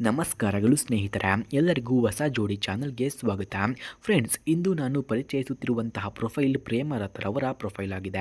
ನಮಸ್ಕಾರಗಳು ಸ್ನೇಹಿತರ, ಎಲ್ಲರಿಗೂ ಹೊಸ ಜೋಡಿ ಚಾನಲ್ಗೆ ಸ್ವಾಗತ. ಫ್ರೆಂಡ್ಸ್, ಇಂದು ನಾನು ಪರಿಚಯಿಸುತ್ತಿರುವಂತಹ ಪ್ರೊಫೈಲ್ ಪ್ರೇಮರಥರವರ ಪ್ರೊಫೈಲ್ ಆಗಿದೆ.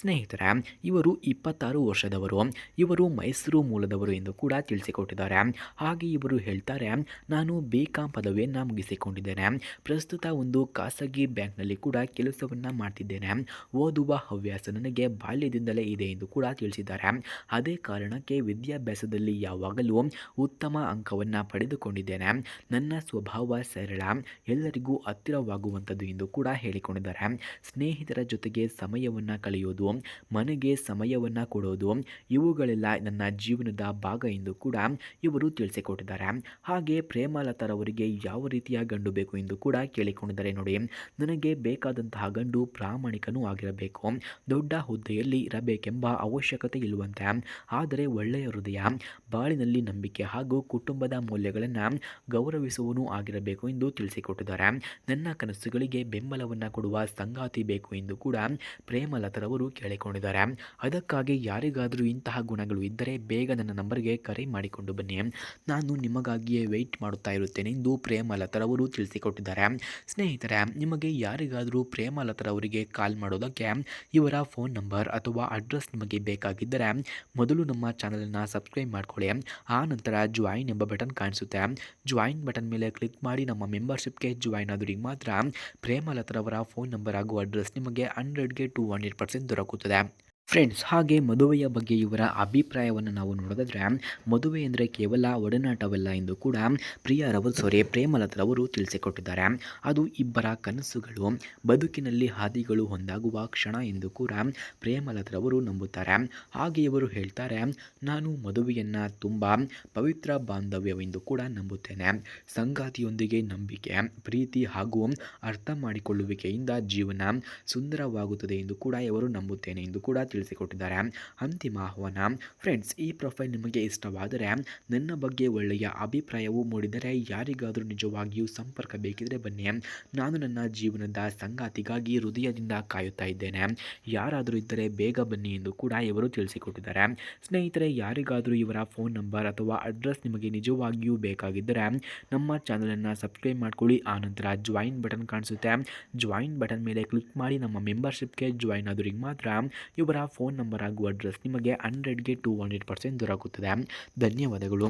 ಸ್ನೇಹಿತರ, ಇವರು ಇಪ್ಪತ್ತಾರು ವರ್ಷದವರು. ಇವರು ಮೈಸೂರು ಮೂಲದವರು ಎಂದು ಕೂಡ ತಿಳಿಸಿಕೊಟ್ಟಿದ್ದಾರೆ. ಹಾಗೆ ಇವರು ಹೇಳ್ತಾರೆ, ನಾನು ಬಿ ಕಾಂ ಪದವಿಯನ್ನು ಮುಗಿಸಿಕೊಂಡಿದ್ದೇನೆ. ಪ್ರಸ್ತುತ ಒಂದು ಖಾಸಗಿ ಬ್ಯಾಂಕ್ನಲ್ಲಿ ಕೂಡ ಕೆಲಸವನ್ನು ಮಾಡ್ತಿದ್ದೇನೆ. ಓದುವ ಹವ್ಯಾಸ ನನಗೆ ಬಾಲ್ಯದಿಂದಲೇ ಇದೆ ಎಂದು ಕೂಡ ತಿಳಿಸಿದ್ದಾರೆ. ಅದೇ ಕಾರಣಕ್ಕೆ ವಿದ್ಯಾಭ್ಯಾಸದಲ್ಲಿ ಯಾವಾಗಲೂ ಉತ್ತಮ ಅಂಕವನ್ನು ಪಡೆದುಕೊಂಡಿದ್ದೇನೆ. ನನ್ನ ಸ್ವಭಾವ ಸರಳ, ಎಲ್ಲರಿಗೂ ಹತ್ತಿರವಾಗುವಂಥದ್ದು ಎಂದು ಕೂಡ ಹೇಳಿಕೊಂಡಿದ್ದಾರೆ. ಸ್ನೇಹಿತರ ಜೊತೆಗೆ ಸಮಯವನ್ನು ಕಳೆಯೋದು, ಮನೆಗೆ ಸಮಯವನ್ನು ಕೊಡೋದು, ಇವುಗಳೆಲ್ಲ ನನ್ನ ಜೀವನದ ಭಾಗ ಎಂದು ಕೂಡ ಇವರು ತಿಳಿಸಿಕೊಟ್ಟಿದ್ದಾರೆ. ಹಾಗೆ ಪ್ರೇಮಲತಾರವರಿಗೆ ಯಾವ ರೀತಿಯ ಗಂಡು ಬೇಕು ಎಂದು ಕೂಡ ಕೇಳಿಕೊಂಡಿದ್ದಾರೆ ನೋಡಿ. ನನಗೆ ಬೇಕಾದಂತಹ ಗಂಡು ಪ್ರಾಮಾಣಿಕನೂ ಆಗಿರಬೇಕು. ದೊಡ್ಡ ಹುದ್ದೆಯಲ್ಲಿ ಇರಬೇಕೆಂಬ ಅವಶ್ಯಕತೆ ಇಲ್ಲುವಂತೆ. ಆದರೆ ಒಳ್ಳೆಯ ಹೃದಯ, ಬಾಳಿನಲ್ಲಿ ನಂಬಿಕೆ ಹಾಗೂ ಕುಟುಂಬದ ಮೌಲ್ಯಗಳನ್ನು ಗೌರವಿಸುವನು ಆಗಿರಬೇಕು ಎಂದು ತಿಳಿಸಿಕೊಟ್ಟಿದ್ದಾರೆ. ನನ್ನ ಕನಸುಗಳಿಗೆ ಬೆಂಬಲವನ್ನು ಕೊಡುವ ಸಂಗಾತಿ ಬೇಕು ಎಂದು ಕೂಡ ಪ್ರೇಮಲತರವರು ಕೇಳಿಕೊಂಡಿದ್ದಾರೆ. ಅದಕ್ಕಾಗಿ ಯಾರಿಗಾದರೂ ಇಂತಹ ಗುಣಗಳು ಇದ್ದರೆ ಬೇಗ ನನ್ನ ನಂಬರ್ಗೆ ಕರೆ ಮಾಡಿಕೊಂಡು ಬನ್ನಿ. ನಾನು ನಿಮಗಾಗಿಯೇ ವೆಯ್ಟ್ ಮಾಡುತ್ತಾ ಇರುತ್ತೇನೆ ಎಂದು ಪ್ರೇಮಲತರವರು ತಿಳಿಸಿಕೊಟ್ಟಿದ್ದಾರೆ. ಸ್ನೇಹಿತರೆ, ನಿಮಗೆ ಯಾರಿಗಾದರೂ ಪ್ರೇಮಲತರವರಿಗೆ ಕಾಲ್ ಮಾಡೋದಕ್ಕೆ ಇವರ ಫೋನ್ ನಂಬರ್ ಅಥವಾ ಅಡ್ರೆಸ್ ನಿಮಗೆ ಬೇಕಾಗಿದ್ದರೆ ಮೊದಲು ನಮ್ಮ ಚಾನಲನ್ನು ಸಬ್ಸ್ಕ್ರೈಬ್ ಮಾಡಿಕೊಳ್ಳಿ. ಆ ನಂತರ ಜಾಯಿನ್ ಎಂಬ ಬಟನ್ ಕಾಣಿಸುತ್ತೆ. ಜಾಯಿನ್ ಬಟನ್ ಮೇಲೆ ಕ್ಲಿಕ್ ಮಾಡಿ ನಮ್ಮ ಮೆಂಬರ್ಶಿಪ್ಗೆ ಜಾಯಿನ್ ಆದ್ರಿಗೆ ಮಾತ್ರ ಪ್ರೇಮಲತರವರ ಫೋನ್ ನಂಬರ್ ಹಾಗೂ ಅಡ್ರೆಸ್ ನಿಮಗೆ ಹಂಡ್ರೆಡ್ಗೆ ಟು ಹಂಡ್ರೆಡ್ ಪರ್ಸೆಂಟ್ ದೊರಕುತ್ತದೆ. ಫ್ರೆಂಡ್ಸ್ ಹಾಗೆ ಮದುವೆಯ ಬಗ್ಗೆ ಇವರ ಅಭಿಪ್ರಾಯವನ್ನು ನಾವು ನೋಡೋದಾದರೆ, ಮದುವೆ ಅಂದರೆ ಕೇವಲ ಒಡನಾಟವಲ್ಲ ಎಂದು ಕೂಡ ಪ್ರಿಯ ರವಲ್ ಸೊರೆ ಪ್ರೇಮಲತರವರು ತಿಳಿಸಿಕೊಟ್ಟಿದ್ದಾರೆ. ಅದು ಇಬ್ಬರ ಕನಸುಗಳು, ಬದುಕಿನಲ್ಲಿ ಹಾದಿಗಳು ಹೊಂದಾಗುವ ಕ್ಷಣ ಎಂದು ಕೂಡ ಪ್ರೇಮಲತರವರು ನಂಬುತ್ತಾರೆ. ಹಾಗೆ ಇವರು ಹೇಳ್ತಾರೆ, ನಾನು ಮದುವೆಯನ್ನು ತುಂಬ ಪವಿತ್ರ ಬಾಂಧವ್ಯವೆಂದು ಕೂಡ ನಂಬುತ್ತೇನೆ. ಸಂಗಾತಿಯೊಂದಿಗೆ ನಂಬಿಕೆ, ಪ್ರೀತಿ ಹಾಗೂ ಅರ್ಥ ಮಾಡಿಕೊಳ್ಳುವಿಕೆಯಿಂದ ಜೀವನ ಸುಂದರವಾಗುತ್ತದೆ ಎಂದು ಕೂಡ ಇವರು ನಂಬುತ್ತೇನೆ ಎಂದು ಕೂಡ ತಿಳಿಸಿಕೊಟ್ಟಿದ್ದಾರೆ. ಅಂತಿಮ ಆಹ್ವಾನ, ಫ್ರೆಂಡ್ಸ್, ಈ ಪ್ರೊಫೈಲ್ ನಿಮಗೆ ಇಷ್ಟವಾದರೆ ನನ್ನ ಬಗ್ಗೆ ಒಳ್ಳೆಯ ಅಭಿಪ್ರಾಯವು ಮೂಡಿದರೆ ಯಾರಿಗಾದರೂ ನಿಜವಾಗಿಯೂ ಸಂಪರ್ಕ ಬೇಕಿದ್ರೆ ಬನ್ನಿ. ನಾನು ನನ್ನ ಜೀವನದ ಸಂಗಾತಿಗಾಗಿ ಹೃದಯದಿಂದ ಕಾಯುತ್ತಾ ಇದ್ದೇನೆ. ಯಾರಾದರೂ ಇದ್ದರೆ ಬೇಗ ಬನ್ನಿ ಎಂದು ಕೂಡ ಇವರು ತಿಳಿಸಿಕೊಟ್ಟಿದ್ದಾರೆ. ಸ್ನೇಹಿತರೆ, ಯಾರಿಗಾದರೂ ಇವರ ಫೋನ್ ನಂಬರ್ ಅಥವಾ ಅಡ್ರೆಸ್ ನಿಮಗೆ ನಿಜವಾಗಿಯೂ ಬೇಕಾಗಿದ್ದರೆ ನಮ್ಮ ಚಾನಲನ್ನು ಸಬ್ಸ್ಕ್ರೈಬ್ ಮಾಡ್ಕೊಳ್ಳಿ. ಆನಂತರ ಜಾಯಿನ್ ಬಟನ್ ಕಾಣಿಸುತ್ತೆ. ಜಾಯಿನ್ ಬಟನ್ ಮೇಲೆ ಕ್ಲಿಕ್ ಮಾಡಿ ನಮ್ಮ ಮೆಂಬರ್ಶಿಪ್ಗೆ ಜಾಯಿನ್ ಆದವರಿಗೆ ಮಾತ್ರ ಇವರ ಫೋನ್ ನಂಬರ್ ಹಾಗೂ ಅಡ್ರೆಸ್ ನಿಮಗೆ ಹಂಡ್ರೆಡ್ಗೆ ಟು ಹಂಡ್ರೆಡ್ ಪರ್ಸೆಂಟ್ ದೊರಕುತ್ತದೆ. ಧನ್ಯವಾದಗಳು.